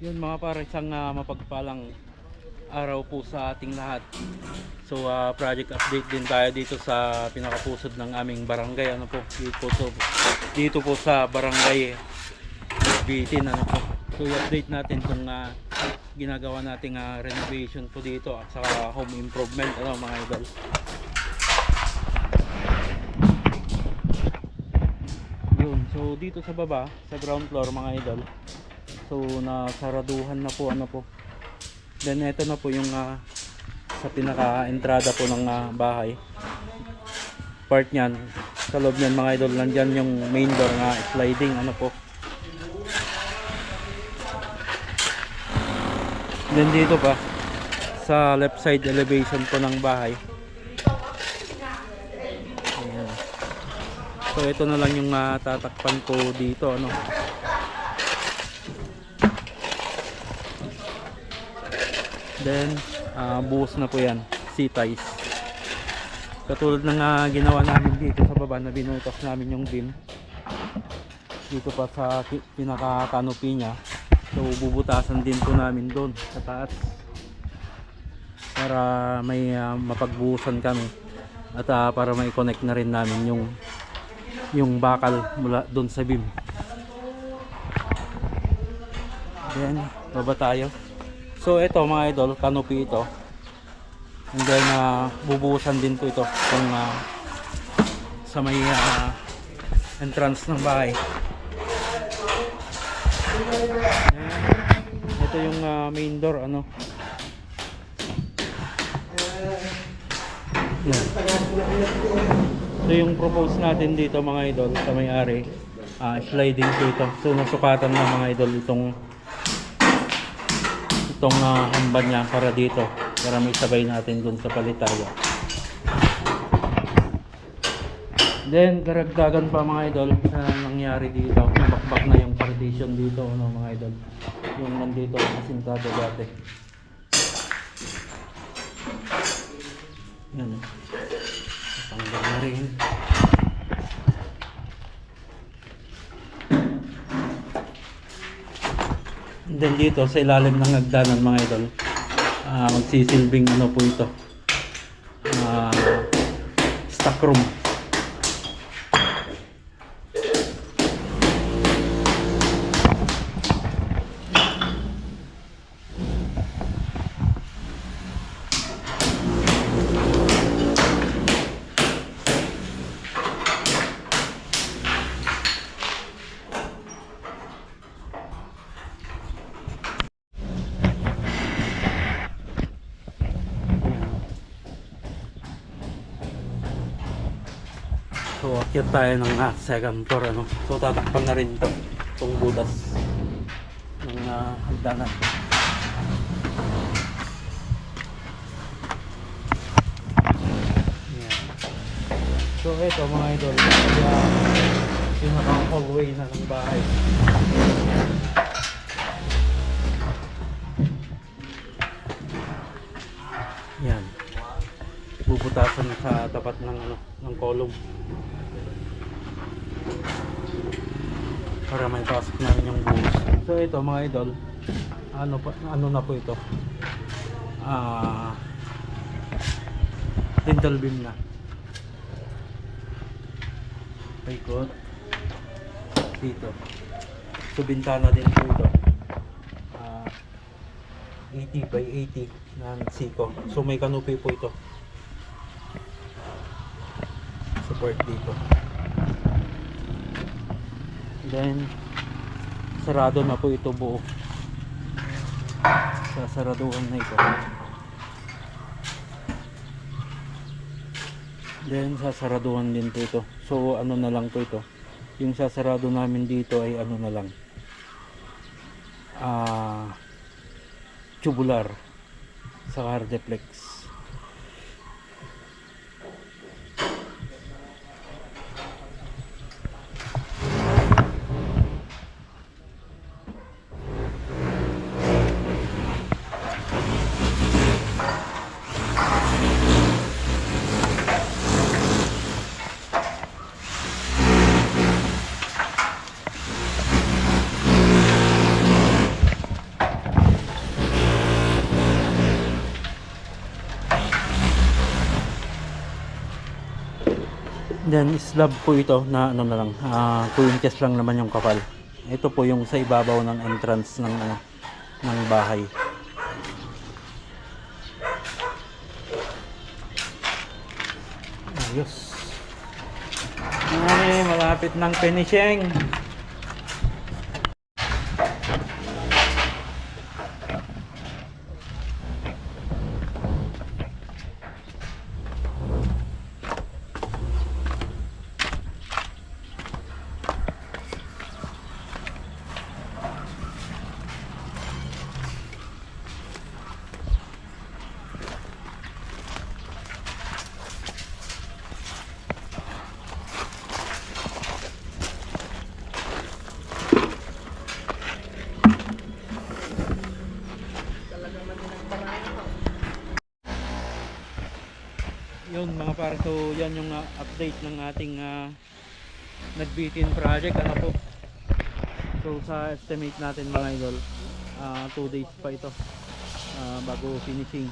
Yun mga pare, isang ah, mapagpalang araw po sa ating lahat. So ah, project update din tayo dito sa pinakapusod ng aming barangay. Ano po, dito po, dito po sa barangay Bitin. Ano po. So i-update natin kung ah, ginagawa nating ah, renovation po dito at saka home improvement ano mga idol. Yun, so dito sa baba, sa ground floor mga idol. So nasaraduhan na po ano po. Then ito na po yung ah, sa pinaka-entrada po ng ah, bahay. Part niyan, sa loob niyan mga idol, nandyan yung main door na sliding ano po. Then dito pa sa left side elevation po ng bahay. So ito na lang yung ah, tatakpan ko dito ano. Then ah, buhos na po yan, C-ties. Katulad ng ah, ginawa namin dito sa baba na binutas namin yung beam. Dito pa sa pinaka-canopy niya. So bubutasan din po namin doon sa taas. Para may ah, mapagbuhusan kami. At ah, para may connect na rin namin yung yung bakal mula doon sa beam. Then, baba tayo. So ito mga idol, canopy ito. And then ah, bubuhusan din po ito kung ah, sa may ah, entrance ng bahay. Ito yung ah, main door ano. Yan. So yung propose natin dito mga idol sa may-ari, ah, sliding po ito. So nasukatan na mga idol itong itong uh, hamban niya para dito para may sabay natin dun sa palitaya then karagdagan pa mga idol na nangyari dito nabakbak na yung partition dito ano mga idol yung nandito asintado dati. Yan eh. tanggal na rin Then dito sa ilalim ng hagdanan mga idol, ah, magsisilbing ano po ito. Ah, stock room. So akyat tayo ng ah, second floor ano. So tatakpan na rin ito itong butas ng ah, hagdanan. So ito mga idol, kaya pinakang hallway na ng bahay. Yan. Bubutasan sa tapat ng ano, ng column. Para may pasok namin yung buhos. So ito mga idol, ano pa ano na po ito? Ah dental beam na. Paikot dito. So bintana din po ito. Ah 80 by 80 ng siko. So may canopy po ito. Support dito. Then sarado na po ito buo. Sa saraduhan na ito. Then sasaraduhan din po ito. So ano na lang po ito. Yung sasarado namin dito ay ano na lang. Ah tubular sa hardeplex. Then slab po ito na ano na lang, ah 2 inches lang naman yung kapal. Ito po yung sa ibabaw ng entrance ng ano ng bahay. Ayos. Ay, malapit ng finishing. Pare, so yan yung ah, update ng ating uh, nagbitin project. Ano po? So sa estimate natin mga idol, 2 days pa ito ah, bago finishing.